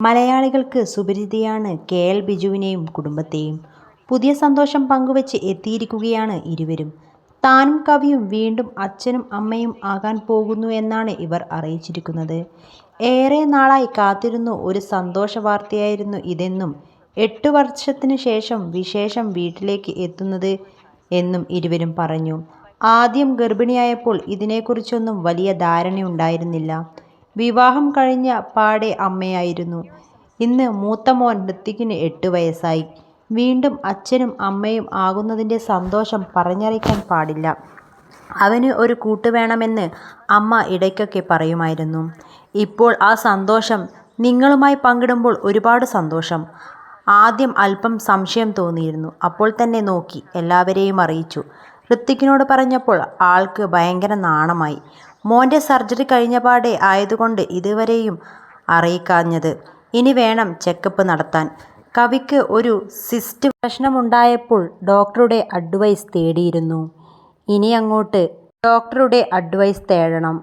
മലയാളികൾക്ക് സുപരിചിതയാണ് K L ബിജുവിനെയും കുടുംബത്തെയും. പുതിയ സന്തോഷം പങ്കുവച്ച് എത്തിയിരിക്കുകയാണ് ഇരുവരും. താനും കവിയും വീണ്ടും അച്ഛനും അമ്മയും ആകാൻ പോകുന്നു എന്നാണ് ഇവർ അറിയിച്ചിരിക്കുന്നത്. ഏറെ നാളായി കാത്തിരുന്ന ഒരു സന്തോഷ വാർത്തയായിരുന്നു ഇതെന്നും എട്ട് വർഷത്തിന് ശേഷം വിശേഷം വീട്ടിലേക്ക് എത്തുന്നത് എന്നും ഇരുവരും പറഞ്ഞു. ആദ്യം ഗർഭിണിയായപ്പോൾ ഇതിനെക്കുറിച്ചൊന്നും വലിയ ധാരണയുണ്ടായിരുന്നില്ല. വിവാഹം കഴിഞ്ഞ പാടെ അമ്മയായിരുന്നു. ഇന്ന് മൂത്ത മോൻ ഋത്വിക്കിന് എട്ട് വയസ്സായി. വീണ്ടും അച്ഛനും അമ്മയും ആകുന്നതിന്റെ സന്തോഷം പറഞ്ഞറിയിക്കാൻ പാടില്ല. അവന് ഒരു കൂട്ട് വേണമെന്ന് അമ്മ ഇടയ്ക്കൊക്കെ പറയുമായിരുന്നു. ഇപ്പോൾ ആ സന്തോഷം നിങ്ങളുമായി പങ്കിടുമ്പോൾ ഒരുപാട് സന്തോഷം. ആദ്യം അല്പം സംശയം തോന്നിയിരുന്നു. അപ്പോൾ തന്നെ നോക്കി എല്ലാവരെയും അറിയിച്ചു. ഋത്വിക്കിനോട് പറഞ്ഞപ്പോൾ ആൾക്ക് ഭയങ്കര നാണമായി. മോന്റെ സർജറി കഴിഞ്ഞ പാടേ ആയതുകൊണ്ട് ഇതുവരെയും അറിയിക്കാഞ്ഞത്. ഇനി വേണം ചെക്കപ്പ് നടത്താൻ. കവിക്ക് ഒരു സിസ്റ്റ് പ്രശ്നമുണ്ടായപ്പോൾ ഡോക്ടറുടെ അഡ്വൈസ് തേടിയിരുന്നു. ഇനി അങ്ങോട്ട് ഡോക്ടറുടെ അഡ്വൈസ് തേടണം.